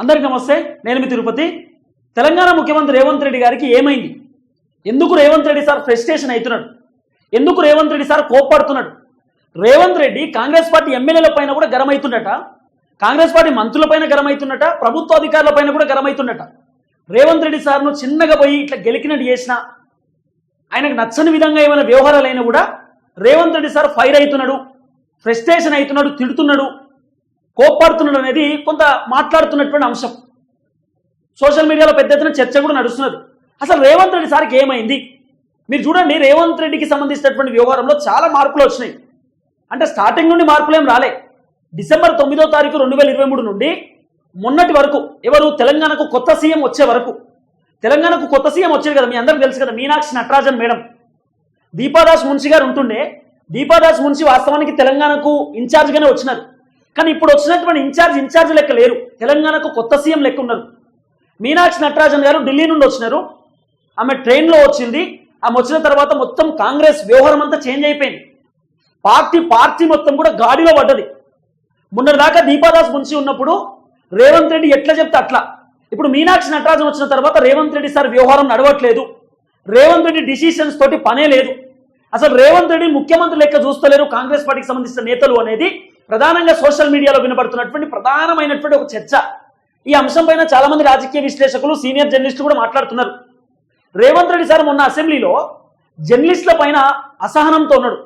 అందరికీ నమస్తే నేను మీ తిరుపతి. తెలంగాణ ముఖ్యమంత్రి రేవంత్ రెడ్డి గారికి ఏమైంది? ఎందుకు రేవంత్ రెడ్డి సార్ ఫ్రస్ట్రేషన్ అవుతున్నాడు? ఎందుకు రేవంత్ రెడ్డి సార్ కోప్పడుతున్నాడు? రేవంత్ రెడ్డి కాంగ్రెస్ పార్టీ ఎమ్మెల్యేల పైన కూడా గరం అవుతుండట కాంగ్రెస్ పార్టీ మంత్రుల పైన గరం అవుతుండట ప్రభుత్వ అధికారుల పైన కూడా గరం అవుతుండట రేవంత్ రెడ్డి సార్ను చిన్నగా పోయి ఇట్లా గెలికినట్టు చేసిన ఆయనకు నచ్చని విధంగా ఏమైనా వ్యవహారాలైనా కూడా రేవంత్ రెడ్డి సార్ ఫైర్ అవుతున్నాడు ఫ్రస్ట్రేషన్ అవుతున్నాడు తిడుతున్నాడు. కోప్పడుతున్నాడు అనేది కొంత మాట్లాడుతున్నటువంటి అంశం. సోషల్ మీడియాలో పెద్ద ఎత్తున చర్చ కూడా నడుస్తున్నది. అసలు రేవంత్ రెడ్డి సార్కి ఏమైంది? మీరు చూడండి రేవంత్ రెడ్డికి సంబంధించినటువంటి వ్యవహారంలో చాలా మార్పులు వచ్చినాయి. అంటే స్టార్టింగ్ నుండి మార్పులు రాలే. డిసెంబర్ తొమ్మిదో తారీఖు రెండు వేల ఇరవై మూడు నుండి మొన్నటి వరకు ఎవరు? తెలంగాణకు కొత్త సీఎం వచ్చే వరకు. తెలంగాణకు కొత్త సీఎం వచ్చేది కదా మీ అందరికీ తెలుసు కదా మీనాక్షి నటరాజన్ మేడం. దీపాదాస్ మున్షి గారు ఉంటుండే. దీపాదాస్ మున్షి వాస్తవానికి తెలంగాణకు ఇన్ఛార్జ్గానే వచ్చినారు. కానీ ఇప్పుడు వచ్చినటువంటి ఇన్ఛార్జ్ ఇన్ఛార్జ్ లెక్క లేరు. తెలంగాణకు కొత్త సీఎం లెక్క ఉన్నారు మీనాక్షి నటరాజన్ గారు ఢిల్లీ నుండి వచ్చినారు. ఆమె ట్రైన్లో వచ్చింది. ఆమె వచ్చిన తర్వాత మొత్తం కాంగ్రెస్ వ్యవహారం అంతా చేంజ్ అయిపోయింది. పార్టీ పార్టీ మొత్తం కూడా గాడిలో పడ్డది. మొన్నటిదాకా దీపాదాస్ మున్సి ఉన్నప్పుడు రేవంత్ రెడ్డి ఎట్లా చెప్తే అట్లా. ఇప్పుడు మీనాక్షి నటరాజన్ వచ్చిన తర్వాత రేవంత్ రెడ్డి సార్ వ్యవహారం నడవట్లేదు. రేవంత్ రెడ్డి డిసిషన్స్ తోటి పనే లేదు. అసలు రేవంత్ రెడ్డి ముఖ్యమంత్రి లెక్క చూస్తలేరు కాంగ్రెస్ పార్టీకి సంబంధించిన నేతలు అనేది ప్రధానంగా సోషల్ మీడియాలో వినబడుతున్నటువంటి ప్రధానమైనటువంటి ఒక చర్చ. ఈ అంశం పైన చాలా మంది రాజకీయ విశ్లేషకులు సీనియర్ జర్నలిస్టులు కూడా మాట్లాడుతున్నారు. రేవంత్ రెడ్డి సార్ మొన్న అసెంబ్లీలో జర్నలిస్టుల పైన అసహనంతో ఉన్నాడు.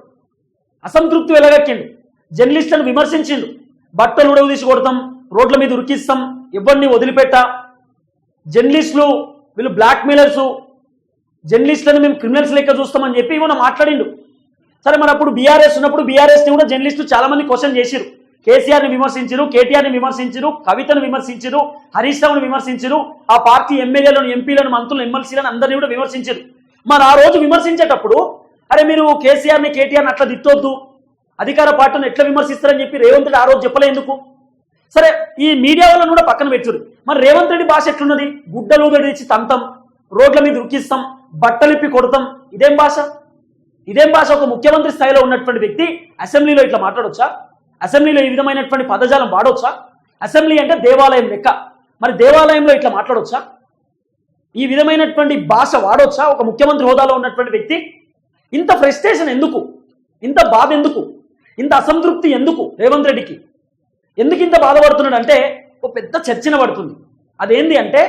అసంతృప్తి వెలగక్కిండు జర్నలిస్టులను విమర్శించిండు. బట్టలు ఉడవు తీసి కొడతాం రోడ్ల మీద ఉరికిస్తాం ఎవరిని వదిలిపెట్ట. జర్నలిస్టులు వీళ్ళు బ్లాక్ మెయిలర్సు జర్నలిస్టులను మేము క్రిమినల్స్ లెక్క చూస్తామని చెప్పి ఇవన్న మాట్లాడిండు. సరే మరి అప్పుడు బీఆర్ఎస్ ఉన్నప్పుడు బీఆర్ఎస్ని కూడా జర్నలిస్టు చాలా మంది క్వశ్చన్ చేసిరు కేసీఆర్ని విమర్శించరు కేటీఆర్ని విమర్శించరు కవితను విమర్శించరు హరీష్ రావును విమర్శించరు ఆ పార్టీ ఎమ్మెల్యేలను ఎంపీలను మంత్రులను ఎమ్మెల్సీలను అందరినీ కూడా విమర్శించరు మరి ఆ రోజు విమర్శించేటప్పుడు అరే మీరు కేసీఆర్ని కేటీఆర్ని అట్లా దిట్టొద్దు అధికార పార్టీని ఎట్లా విమర్శిస్తారని చెప్పి రేవంత్ రెడ్డి ఆ రోజు చెప్పలే ఎందుకు? సరే ఈ మీడియా వాళ్ళని కూడా పక్కన పెట్టుడు మరి రేవంత్ రెడ్డి భాష ఎట్లున్నది? గుడ్డలు తెచ్చి తంతం రోడ్ల మీద ఉరికిస్తాం బట్టలిప్పి కొడతాం ఇదేం భాష? ఇదేం భాష? ఒక ముఖ్యమంత్రి స్థాయిలో ఉన్నటువంటి వ్యక్తి అసెంబ్లీలో ఇట్లా మాట్లాడొచ్చా? అసెంబ్లీలో ఈ విధమైనటువంటి పదజాలం వాడొచ్చా? అసెంబ్లీ అంటే దేవాలయం లెక్క. మరి దేవాలయంలో ఇట్లా మాట్లాడొచ్చా? ఈ విధమైనటువంటి భాష వాడొచ్చా? ఒక ముఖ్యమంత్రి హోదాలో ఉన్నటువంటి వ్యక్తి? ఇంత ఫ్రస్ట్రేషన్ ఎందుకు? ఇంత బాధ ఎందుకు? ఇంత అసంతృప్తి ఎందుకు రేవంత్ రెడ్డికి? ఎందుకు ఇంత బాధపడుతున్నాడు అంటే ఒక పెద్ద చర్చన పడుతుంది. అదేంది అంటే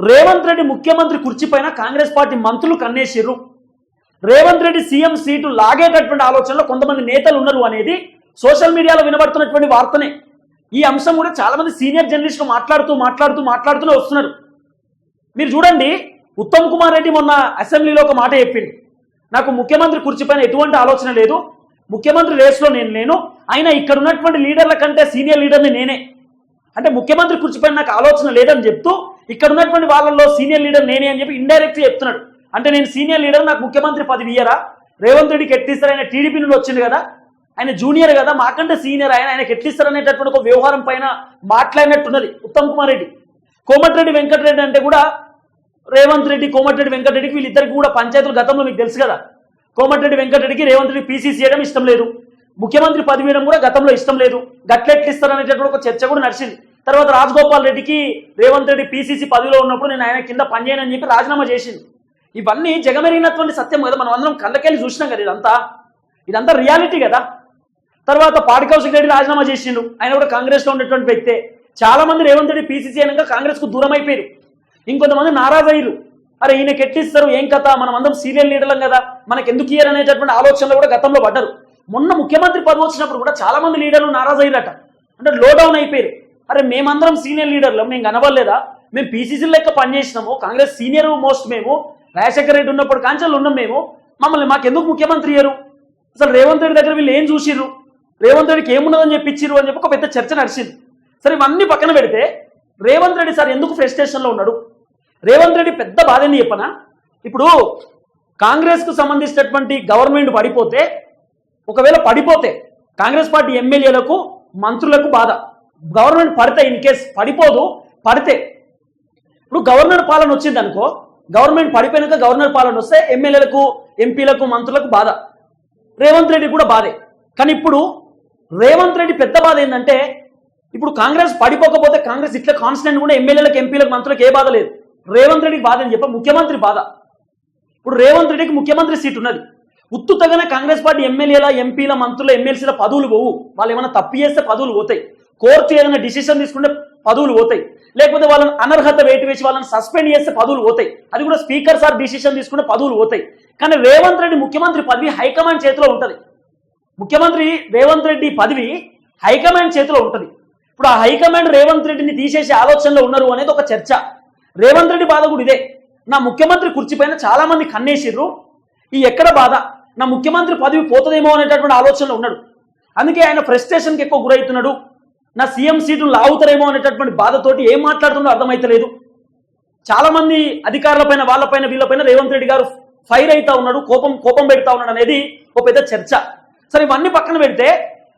రేవంత్ రెడ్డి ముఖ్యమంత్రి కుర్చీపైన కాంగ్రెస్ పార్టీ మంత్రులు కన్నేసిర్రు. రేవంత్ రెడ్డి సీఎం సీటు లాగేటటువంటి ఆలోచనలో కొంతమంది నేతలు ఉన్నారు అనేది సోషల్ మీడియాలో వినబడుతున్నటువంటి వార్తనే. ఈ అంశం కూడా చాలామంది సీనియర్ జర్నలిస్టులు మాట్లాడుతూ మాట్లాడుతూ మాట్లాడుతూనే వస్తున్నారు. మీరు చూడండి ఉత్తమ్ కుమార్ రెడ్డి మొన్న అసెంబ్లీలో ఒక మాట చెప్పింది నాకు ముఖ్యమంత్రి కుర్చీపైన ఎటువంటి ఆలోచన లేదు. ముఖ్యమంత్రి రేస్లో నేను లేను. అయినా ఇక్కడ ఉన్నటువంటి లీడర్ల కంటే సీనియర్ లీడర్ని నేనే. అంటే ముఖ్యమంత్రి కుర్చీపైన నాకు ఆలోచన లేదని చెప్తూ ఇక్కడ ఉన్నటువంటి వాళ్ళల్లో సీనియర్ లీడర్ నేనే అని చెప్పి ఇండైరెక్ట్గా చెప్తున్నాడు. అంటే నేను సీనియర్ లీడర్ నాకు ముఖ్యమంత్రి పదవి ఇయ్యరా? రేవంత్ రెడ్డికి ఎట్టిస్తారు ఆయన టీడీపీ నుండి వచ్చింది కదా. ఆయన జూనియర్ కదా మాకంటే సీనియర్ ఆయన. ఆయనకి ఎట్లిస్తారు అనేటటువంటి ఒక వ్యవహారం పైన మాట్లాడినట్టున్నది ఉత్తమ్ కుమార్ రెడ్డి. కోమటిరెడ్డి వెంకటరెడ్డి అంటే కూడా రేవంత్ రెడ్డి కోమటిరెడ్డి వెంకటరెడ్డికి వీళ్ళిద్దరికి కూడా పంచాయతీలు గతంలో మీకు తెలుసు కదా. కోమటిరెడ్డి వెంకటరెడ్డికి రేవంత్ రెడ్డి పీసీసీ చేయడం ఇష్టం లేదు. ముఖ్యమంత్రి పదవి ఇవ్వడం కూడా గతంలో ఇష్టం లేదు. గట్లెట్లు ఇస్తారు అనేటటువంటి ఒక చర్చ కూడా నడిచింది. తర్వాత రాజగోపాల్ రెడ్డికి రేవంత్ రెడ్డి పీసీసీ పదవిలో ఉన్నప్పుడు నేను ఆయన కింద పనిచేయనని చెప్పి రాజీనామా చేసింది. ఇవన్నీ జగమెరిగినటువంటి సత్యం కదా. మనం అందరం కళ్ళకెళ్ళి చూసినాం కదా ఇదంతా. ఇదంతా రియాలిటీ కదా. తర్వాత పాడి కౌశిక్ రెడ్డి రాజీనామా చేసిండు. ఆయన కూడా కాంగ్రెస్లో ఉన్నటువంటి వ్యక్తే. చాలా మంది రేవంత్ రెడ్డి పీసీసీ అయినాక కాంగ్రెస్కు దూరం అయిపోయారు ఇంకొంతమంది నారాజయ్యలు అరే ఈయన కెట్టిస్తారు ఏం కథ? మనం అందరం సీరియల్ లీడర్లం కదా. మనకి ఎందుకు ఇయ్యరు అనేటటువంటి ఆలోచనలు కూడా గతంలో పడ్డారు. మొన్న ముఖ్యమంత్రి పదవి వచ్చినప్పుడు కూడా చాలా మంది లీడర్లు నారాజయ్యారట అంటే లో డౌన్ అయిపోయారు అరే మేమందరం సీనియర్ లీడర్లు మేము కనబడలేదా? మేము పీసీసీ లెక్క పనిచేసినాము. కాంగ్రెస్ సీనియర్ మోస్ట్ మేము. రాజశేఖర రెడ్డి ఉన్నప్పుడు కాంచెలు ఉన్నాం మేము. మమ్మల్ని మాకెందుకు ముఖ్యమంత్రి అయ్యారు? అసలు రేవంత్ రెడ్డి దగ్గర వీళ్ళు ఏం చూసిర్రు? రేవంత్ రెడ్డికి ఏమున్నదని చెప్పి అని చెప్పి ఒక పెద్ద చర్చ నడిచింది. సరే ఇవన్నీ పక్కన పెడితే రేవంత్ రెడ్డి సార్ ఎందుకు ఫ్రస్ట్రేషన్లో ఉన్నాడు? రేవంత్ రెడ్డి పెద్ద బాధని చెప్పనా? ఇప్పుడు కాంగ్రెస్కు సంబంధించినటువంటి గవర్నమెంట్ పడిపోతే ఒకవేళ పడిపోతే కాంగ్రెస్ పార్టీ ఎమ్మెల్యేలకు మంత్రులకు బాధ. గవర్నమెంట్ పడితే ఇన్ కేస్ పడిపోదు పడితే. ఇప్పుడు గవర్నమెంట్ పాలన వచ్చింది అనుకో గవర్నమెంట్ పడిపోయినాక గవర్నర్ పాలన వస్తే ఎమ్మెల్యేలకు ఎంపీలకు మంత్రులకు బాధ. రేవంత్ రెడ్డి కూడా బాధే. కానీ ఇప్పుడు రేవంత్ రెడ్డి పెద్ద బాధ ఏంటంటే ఇప్పుడు కాంగ్రెస్ పడిపోకపోతే కాంగ్రెస్ ఇట్లా కాన్స్టెంట్ కూడా ఎమ్మెల్యేలకు ఎంపీలకు మంత్రులకు ఏ బాధ లేదు. రేవంత్ రెడ్డికి బాధ అని చెప్పి ముఖ్యమంత్రి బాధ. ఇప్పుడు రేవంత్ రెడ్డికి ముఖ్యమంత్రి సీట్ ఉన్నది. ఉత్తుతగానే కాంగ్రెస్ పార్టీ ఎమ్మెల్యేల ఎంపీల మంత్రుల ఎమ్మెల్సీల పదవులు పోవు. వాళ్ళు ఏమైనా తప్పు చేస్తే పదవులు పోతాయి. కోర్టు ఏదైనా డిసిషన్ తీసుకుంటే పదవులు పోతాయి. లేకపోతే వాళ్ళని అనర్హత వేటు వేసి వాళ్ళని సస్పెండ్ చేస్తే పదవులు పోతాయి. అది కూడా స్పీకర్ సార్ డిసిషన్ తీసుకుంటే పదవులు పోతాయి. కానీ రేవంత్ రెడ్డి ముఖ్యమంత్రి పదవి హైకమాండ్ చేతిలో ఉంటుంది. ముఖ్యమంత్రి రేవంత్ రెడ్డి పదవి హైకమాండ్ చేతిలో ఉంటుంది. ఇప్పుడు ఆ హైకమాండ్ రేవంత్ రెడ్డిని తీసేసే ఆలోచనలో ఉన్నారు అనేది ఒక చర్చ. రేవంత్ రెడ్డి బాధ కూడా ఇదే. నా ముఖ్యమంత్రి కుర్చీపైన చాలా మంది కన్నేసిర్రు. ఈ ఎక్కడ బాధ? నా ముఖ్యమంత్రి పదవి పోతుందేమో అనేటటువంటి ఆలోచనలో ఉన్నాడు. అందుకే ఆయన ఫ్రస్ట్రేషన్కి ఎక్కువ గురవుతున్నాడు. నా సీఎం సీటును లాగుతారేమో అనేటటువంటి బాధతోటి ఏం మాట్లాడుతుందో అర్థమైతలేదు చాలామంది అధికారులపైన వాళ్ళపైన వీళ్ళపైన రేవంత్ రెడ్డి గారు ఫైర్ అవుతా ఉన్నాడు కోపం కోపం పెడతా ఉన్నాడు అనేది ఒక పెద్ద చర్చ. సరే ఇవన్నీ పక్కన పెడితే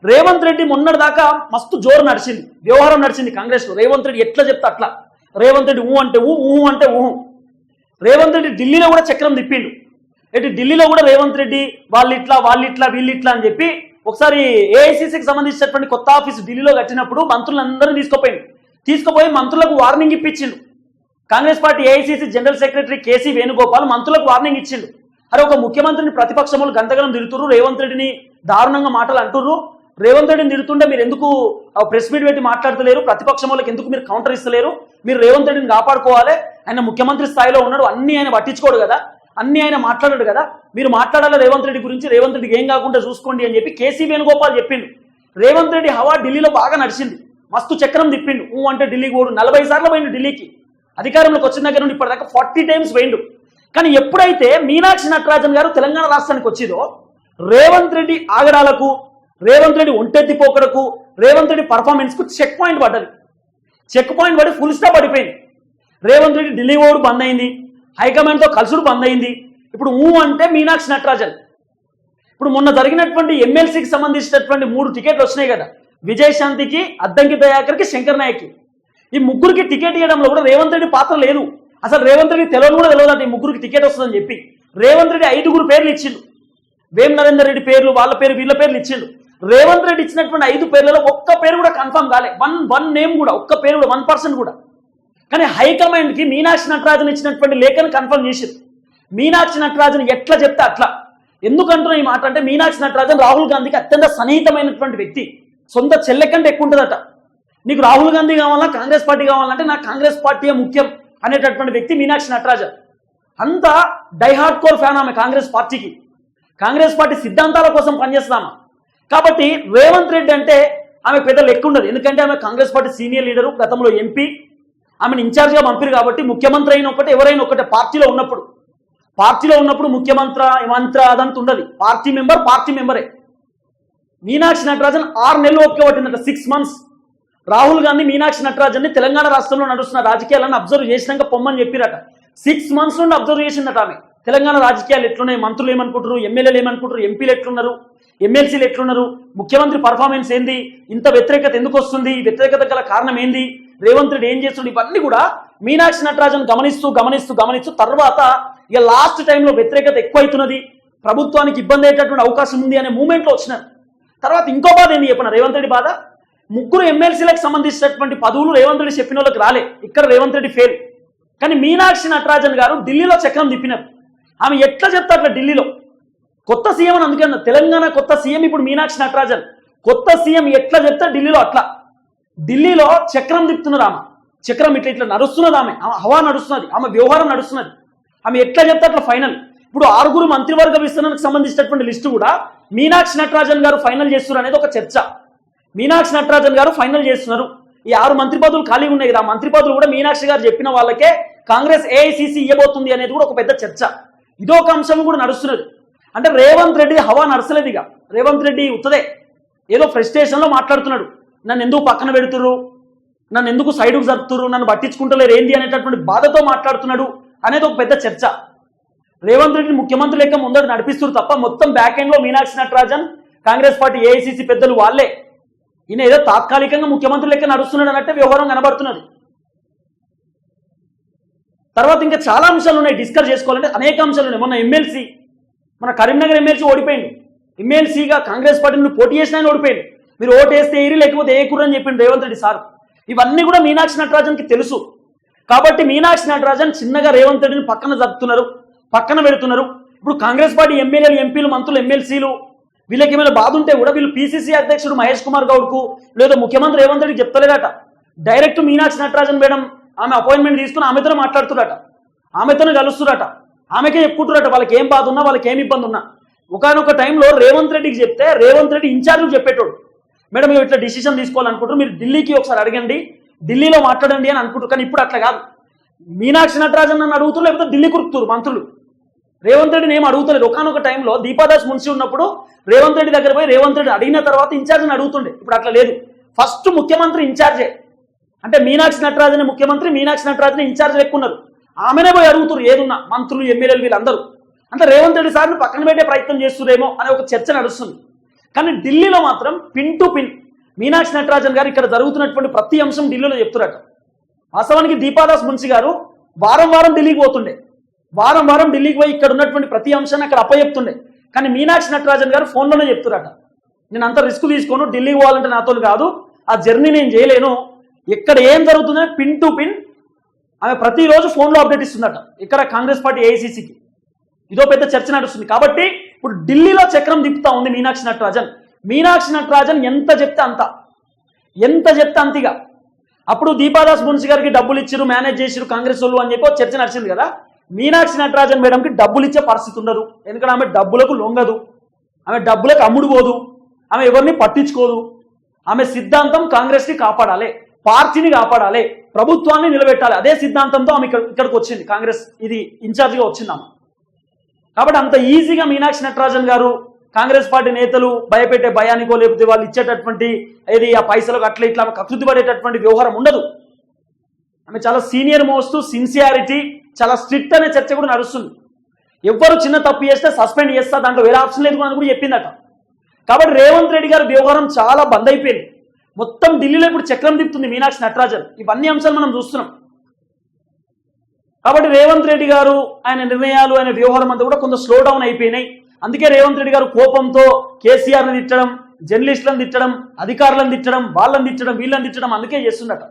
రేవంత్ రెడ్డి మొన్నటి దాకా మస్తు జోరు నడిచింది వ్యవహారం నడిచింది కాంగ్రెస్లో రేవంత్ రెడ్డి ఎట్లా చెప్తా అట్లా. రేవంత్ రెడ్డి ఊ అంటే ఊ ఊ అంటే ఊ. రేవంత్ రెడ్డి ఢిల్లీలో కూడా చక్రం తిప్పిండు. ఎటు ఢిల్లీలో కూడా రేవంత్ రెడ్డి వాళ్ళు ఇట్లా వాళ్ళు ఇట్లా వీళ్ళు ఇట్లా అని చెప్పి ఒకసారి ఏఐసిసికి సంబంధించినటువంటి కొత్త ఆఫీస్ ఢిల్లీలో కట్టినప్పుడు మంత్రులందరినీ తీసుకుపోయింది తీసుకుపోయి మంత్రులకు warning ఇప్పించిండు. Congress party AICC general secretary KC Venugopal మంత్రులకు వార్నింగ్ ఇచ్చిండు. అరే ఒక ముఖ్యమంత్రిని ప్రతిపక్షములు గంతగలం తిడుతుర్రు రేవంత్ రెడ్డిని దారుణంగా మాటలు అంటుర్రు. రేవంత్ రెడ్డిని తిడుతుంటే మీరు ఎందుకు ప్రెస్ మీట్ పెట్టి మాట్లాడతలేరు? ప్రతిపక్షములకు ఎందుకు మీరు కౌంటర్ ఇస్తలేరు? మీరు రేవంత్ రెడ్డిని కాపాడుకోవాలి. ఆయన ముఖ్యమంత్రి స్థాయిలో ఉన్నాడు. అన్ని ఆయన పట్టించుకోడు కదా. అన్ని ఆయన మాట్లాడాడు కదా. మీరు మాట్లాడాలి రేవంత్ రెడ్డి గురించి? రేవంత్ రెడ్డికి ఏం కాకుండా చూసుకోండి అని చెప్పి కేసీ వేణుగోపాల్ చెప్పిండు. రేవంత్ రెడ్డి హవా ఢిల్లీలో బాగా నడిచింది. మస్తు చక్రం తిప్పిండు. ఊ అంటే ఢిల్లీకి పోడు నలభై సార్లు పోయిండు ఢిల్లీకి. అధికారంలోకి వచ్చిన దగ్గర నుండి ఇప్పటిదాకా ఫార్టీ టైమ్స్ పోయిండు. కానీ ఎప్పుడైతే మీనాక్షి నటరాజన్ గారు తెలంగాణ రాష్ట్రానికి వచ్చిందో రేవంత్ రెడ్డి ఆగడాలకు రేవంత్ రెడ్డి ఒంటెత్తి పోకడకు రేవంత్ రెడ్డి పర్ఫార్మెన్స్కు చెక్ పాయింట్ పడ్డది. చెక్ పాయింట్ పడి ఫుల్ స్టాప్ పడిపోయింది. రేవంత్ రెడ్డి ఢిల్లీ ఓడు బంద్ అయింది. హైకమాండ్తో కలుసుడు బంద్ అయింది. ఇప్పుడు ఊ అంటే మీనాక్షి నటరాజన్. ఇప్పుడు మొన్న జరిగినటువంటి ఎమ్మెల్సీకి సంబంధించినటువంటి మూడు టికెట్లు వచ్చినాయి కదా. విజయశాంతికి అద్దంకి దయాకర్కి శంకర్ నాయక్కి. ఈ ముగ్గురికి టికెట్ ఇవ్వడంలో కూడా రేవంత్ రెడ్డి పాత్ర లేదు. అసలు రేవంత్ రెడ్డి తెలవని కూడా తెలియదు ఈ ముగ్గురికి టికెట్ వస్తుందని చెప్పి. రేవంత్ రెడ్డి ఐదుగురు పేర్లు ఇచ్చిండు. వేం నరేందర్ రెడ్డి పేర్లు వాళ్ళ పేరు వీళ్ళ పేర్లు ఇచ్చిండు. రేవంత్ రెడ్డి ఇచ్చినటువంటి ఐదు పేర్లలో ఒక్క పేరు కూడా కన్ఫర్మ్ కాలే. వన్ వన్ నేమ్ కూడా ఒక్క పేరు కూడా వన్ పర్సెంట్ కూడా. కానీ హైకమాండ్కి మీనాక్షి నటరాజన్ ఇచ్చినటువంటి లేఖను కన్ఫర్మ్ చేసింది. మీనాక్షి నటరాజన్ ఎట్లా చెప్తే అట్లా. ఎందుకంటున్నా ఈ మాట అంటే మీనాక్షి నటరాజన్ రాహుల్ గాంధీకి అత్యంత సన్నిహితమైనటువంటి వ్యక్తి. సొంత చెల్లె కంటే ఎక్కువ ఉంటుందట. నీకు రాహుల్ గాంధీ కావాలా కాంగ్రెస్ పార్టీ కావాలంటే నాకు కాంగ్రెస్ పార్టీయే ముఖ్యం అనేటటువంటి వ్యక్తి మీనాక్షి నటరాజన్. అంత డైహార్డ్ కోర్ ఫ్యాన్ ఆమె కాంగ్రెస్ పార్టీకి. కాంగ్రెస్ పార్టీ సిద్ధాంతాల కోసం పనిచేస్తామా కాబట్టి రేవంత్ రెడ్డి అంటే ఆమె పెద్ద లెక్క ఉండదు ఎందుకంటే ఆమె కాంగ్రెస్ పార్టీ సీనియర్ లీడరు గతంలో ఎంపీ ఆమెను ఇన్ఛార్జ్గా పంపిరు కాబట్టి ముఖ్యమంత్రి అయిన ఒకటి ఎవరైనా ఒకటే పార్టీలో ఉన్నప్పుడు. పార్టీలో ఉన్నప్పుడు ముఖ్యమంత్రి మంత్ర అదంతా ఉండదు. పార్టీ మెంబర్ పార్టీ మెంబరే. మీనాక్షి నటరాజన్ ఆరు నెలలు ఓపిక పట్టిందంట సిక్స్ మంత్స్ రాహుల్ గాంధీ మీనాక్షి నటరాజన్ని తెలంగాణ రాష్ట్రంలో నడుస్తున్న రాజకీయాలను అబ్జర్వ్ చేసినాక పొమ్మని చెప్పిరట. సిక్స్ మంత్స్ నుండి అబ్జర్వ్ చేసిందట ఆమె. తెలంగాణ రాజకీయాలు ఎట్లున్నాయి? మంత్రులు ఏమనుకుంటారు ఎమ్మెల్యేలు ఏమనుకుంటారు ఎంపీలు ఎట్లున్నారు? ఎమ్మెల్సీలు ఎట్లున్నారు? ముఖ్యమంత్రి పర్ఫార్మెన్స్ ఏంది? ఇంత వ్యతిరేకత ఎందుకు వస్తుంది? వ్యతిరేకత గల కారణం ఏంది? రేవంత్ రెడ్డి ఏం చేస్తుండే? ఇవన్నీ కూడా మీనాక్షి నటరాజన్ గమనిస్తూ గమనిస్తూ గమనిస్తూ తర్వాత ఇక లాస్ట్ టైంలో వ్యతిరేకత ఎక్కువైతున్నది. ప్రభుత్వానికి ఇబ్బంది అయ్యేటటువంటి అవకాశం ఉంది అనే మూమెంట్లో వచ్చినారు. తర్వాత ఇంకో బాధ ఏంది చెప్పిన? రేవంత్ రెడ్డి బాధ? ముగ్గురు ఎమ్మెల్సీలకు సంబంధించినటువంటి పదవులు రేవంత్ రెడ్డి చెప్పిన వాళ్ళకి రాలే. ఇక్కడ రేవంత్ రెడ్డి ఫెయిల్ కానీ మీనాక్షి నటరాజన్ గారు ఢిల్లీలో చక్రం తిప్పినారు. ఆమె ఎట్లా చెప్తా అట్లా ఢిల్లీలో? కొత్త సీఎం అని అందుకన్నా తెలంగాణ కొత్త సీఎం ఇప్పుడు మీనాక్షి నటరాజన్. కొత్త సీఎం ఎట్లా చెప్తా ఢిల్లీలో అట్లా. ఢిల్లీలో చక్రం తిప్పుతున్నారు ఆమె. చక్రం ఇట్లా ఇట్లా నడుస్తున్నది ఆమె. హవా నడుస్తున్నది. ఆమె వ్యవహారం నడుస్తున్నది. ఆమె ఎట్లా చెప్తే అట్లా ఫైనల్ ఇప్పుడు ఆరుగురు మంత్రివర్గ విస్తరణకు సంబంధించినటువంటి లిస్టు కూడా మీనాక్షి నటరాజన్ గారు ఫైనల్ చేస్తున్నారు అనేది ఒక చర్చ. మీనాక్షి నటరాజన్ గారు ఫైనల్ చేస్తున్నారు. ఈ ఆరు మంత్రి పదవులు ఖాళీ ఉన్నాయి కదా ఆ మంత్రి పదవులు కూడా మీనాక్షి గారు చెప్పిన వాళ్ళకే కాంగ్రెస్ ఏఐసిసి ఇవ్వబోతుంది అనేది కూడా ఒక పెద్ద చర్చ. ఇదొక అంశం కూడా నడుస్తున్నది. అంటే రేవంత్ రెడ్డి హవా నడసలేదు ఇక రేవంత్ రెడ్డి ఉత్తదే. ఏదో ఫ్రస్ట్రేషన్లో మాట్లాడుతున్నాడు. నన్ను ఎందుకు పక్కన పెడుతుర్రు? నన్ను ఎందుకు సైడ్కు జరుపుతురు నన్ను పట్టించుకుంటలేరు ఏంటి అనేటటువంటి బాధతో మాట్లాడుతున్నాడు అనేది ఒక పెద్ద చర్చ. రేవంత్ రెడ్డిని ముఖ్యమంత్రి లెక్క ముందడు నడిపిస్తున్నారు తప్ప మొత్తం బ్యాక్ ఎండ్లో మీనాక్షి నటరాజన్ కాంగ్రెస్ పార్టీ ఏఐసిసి పెద్దలు వాళ్ళే. ఈయన ఏదో తాత్కాలికంగా ముఖ్యమంత్రి లెక్క నడుస్తున్నాడు అన్నట్టే వ్యవహారం కనబడుతున్నది. తర్వాత ఇంకా చాలా అంశాలు ఉన్నాయి డిస్కస్ చేసుకోవాలంటే అనేక అంశాలు ఉన్నాయి. మొన్న ఎమ్మెల్సీ మన కరీంనగర్ ఎమ్మెల్సీ ఓడిపోయింది. ఎమ్మెల్సీగా కాంగ్రెస్ పార్టీ నుండి పోటీ చేసిన ఆయన ఓడిపోయింది మీరు ఓటేస్తే ఇరి ఏరి లేకపోతే ఏ కుర్రని చెప్పిండు రేవంత్ రెడ్డి సార్. ఇవన్నీ కూడా మీనాక్షి నటరాజన్కి తెలుసు. కాబట్టి మీనాక్షి నటరాజన్ చిన్నగా రేవంత్ రెడ్డిని పక్కన జరుపుతున్నారు పక్కన పెడుతున్నారు. ఇప్పుడు కాంగ్రెస్ పార్టీ ఎమ్మెల్యేలు ఎంపీలు మంత్రులు ఎమ్మెల్సీలు వీళ్ళకి ఏమైనా బాధ ఉంటే కూడా వీళ్ళు పీసీసీ అధ్యక్షుడు మహేష్ కుమార్ గౌడ్కు లేదా ముఖ్యమంత్రి రేవంత్ రెడ్డికి చెప్తలేదట. డైరెక్ట్ మీనాక్షి నటరాజన్ మేడం ఆమె అపాయింట్మెంట్ తీసుకుని ఆమెతో మాట్లాడుతురట. ఆమెతోనే కలుస్తురట. ఆమెకే చెప్పుకుంటురట. వాళ్ళకి ఏం బాధ ఉన్నా వాళ్ళకి ఏం ఇబ్బంది ఉన్నా. ఒకనొక టైంలో రేవంత్ రెడ్డికి చెప్తే రేవంత్ రెడ్డి ఇన్ఛార్జ్ చెప్పేటోడు. మేడం మీరు ఇట్లా డిసిషన్ తీసుకోవాలనుకుంటారు మీరు ఢిల్లీకి ఒకసారి అడగండి. ఢిల్లీలో మాట్లాడండి అని అనుకుంటారు కానీ ఇప్పుడు అట్లా కాదు. మీనాక్షి నటరాజన్ నన్ను అడుగుతారు లేకపోతే ఢిల్లీ కురుకుతారు మంత్రులు. రేవంత్ రెడ్డిని ఏం అడుగుతలేదు. ఒకనొక టైంలో దీపాదాస్ మున్సి ఉన్నప్పుడు రేవంత్ రెడ్డి దగ్గర పోయి రేవంత్ రెడ్డి అడిగిన తర్వాత ఇన్ఛార్జ్ని అడుగుతుండే. ఇప్పుడు అట్లా లేదు. ఫస్ట్ ముఖ్యమంత్రి ఇన్ఛార్జే. అంటే మీనాక్షి నటరాజన్ ముఖ్యమంత్రి మీనాక్షి నటరాజన్ ఇన్ఛార్జ్ లెక్కున్నారు ఆమెనే పోయి అడుగుతారు ఏదున్నా మంత్రులు ఎమ్మెల్యేలు వీళ్ళందరూ. అంటే రేవంత్ రెడ్డి సార్ని పక్కన పెట్టే ప్రయత్నం చేస్తురేమో అనే ఒక చర్చ నడుస్తుంది. కానీ ఢిల్లీలో మాత్రం pin to pin Meenakshi Natarajan గారు ఇక్కడ జరుగుతున్నటువంటి ప్రతి అంశం ఢిల్లీలో చెప్తున్నట్టు వాస్తవానికి దీపాదాస్ మున్సి గారు వారం వారం ఢిల్లీకి పోతుండే. వారం వారం ఢిల్లీకి పోయి ఇక్కడ ఉన్నటువంటి ప్రతి అంశాన్ని అక్కడ అప్పచెప్తుండే. కానీ మీనాక్షి నటరాజన్ గారు ఫోన్లోనే చెప్తురట. నేను అంత రిస్క్ తీసుకోను ఢిల్లీకి పోవాలంటే నాతో కాదు ఆ జర్నీ నేను చేయలేను. ఎక్కడ ఏం జరుగుతుందని పిన్ టు పిన్ ఆమె ప్రతిరోజు ఫోన్లో అప్డేట్ ఇస్తుందట. ఇక్కడ కాంగ్రెస్ పార్టీ ఏఐసీసీకి ఇదో పెద్ద చర్చ నడుస్తుంది. కాబట్టి ఇప్పుడు ఢిల్లీలో చక్రం తిప్పుతా ఉంది మీనాక్షి నటరాజన్. మీనాక్షి నటరాజన్ ఎంత చెప్తే అంత. ఎంత చెప్తే అంతిగా. అప్పుడు దీపాదాస్ మున్సి గారికి డబ్బులు ఇచ్చారు మేనేజ్ చేసిరు కాంగ్రెస్ వాళ్ళు అని చెప్పి చర్చ నడిచింది కదా. మీనాక్షి నటరాజన్ మేడంకి డబ్బులు ఇచ్చే పరిస్థితి ఉండదు. ఎందుకంటే ఆమె డబ్బులకు లొంగదు. ఆమె డబ్బులకు అమ్ముడు పోదు. ఆమె ఎవరిని పట్టించుకోదు. ఆమె సిద్ధాంతం కాంగ్రెస్ని కాపాడాలి. పార్టీని కాపాడాలి. ప్రభుత్వాన్ని నిలబెట్టాలి. అదే సిద్ధాంతంతో ఆమె ఇక్కడ ఇక్కడికి వచ్చింది కాంగ్రెస్. ఇది ఇన్ఛార్జిగా వచ్చింది ఆమె. కాబట్టి అంత ఈజీగా మీనాక్షి నటరాజన్ గారు కాంగ్రెస్ పార్టీ నేతలు భయపెట్టే భయానికో లేకపోతే వాళ్ళు ఇచ్చేటటువంటి ఏది ఆ పైసలకు అట్లా ఇట్లా కకృతి పడేటటువంటి వ్యవహారం ఉండదు. ఆమె చాలా సీనియర్ మోస్ట్ సిన్సియారిటీ చాలా స్ట్రిక్ట్ అనే చర్చ కూడా నడుస్తుంది. ఎవ్వరు చిన్న తప్పు చేస్తే సస్పెండ్ చేస్తా దాంట్లో వేరే ఆప్షన్ లేదు అని కూడా చెప్పిందట. కాబట్టి రేవంత్ రెడ్డి గారి వ్యవహారం చాలా బంద్ అయిపోయింది. మొత్తం ఢిల్లీలో ఇప్పుడు చక్రం తిప్పుతుంది మీనాక్షి నటరాజన్. ఇవన్నీ అంశాలు మనం చూస్తున్నాం. కాబట్టి రేవంత్ రెడ్డి గారు ఆయన నిర్ణయాలు ఆయన వ్యవహారం అంతా కూడా కొంత స్లో డౌన్ అయిపోయినాయి. అందుకే రేవంత్ రెడ్డి గారు కోపంతో కేసీఆర్ని తిట్టడం జర్నలిస్టులను తిట్టడం అధికారులను తిట్టడం వాళ్ళని తిట్టడం వీళ్ళని తిట్టడం అందుకే చేస్తుండట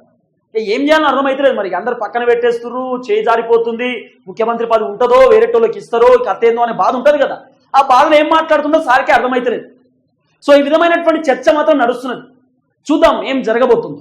ఏం చేయాలని అర్థమైతలేదు మరి. అందరు పక్కన పెట్టేస్తున్నారు చేయి జారిపోతుంది ముఖ్యమంత్రి పదవి ఉంటుందో వేరేటోళ్ళకి ఇస్తారో కత్తేందో అనే బాధ ఉంటుంది కదా. ఆ బాధను ఏం మాట్లాడుతుందో సార్కే అర్థమైతలేదు. సో ఈ విధమైనటువంటి చర్చ మాత్రం నడుస్తున్నది. చూద్దాం ఏం జరగబోతుంది.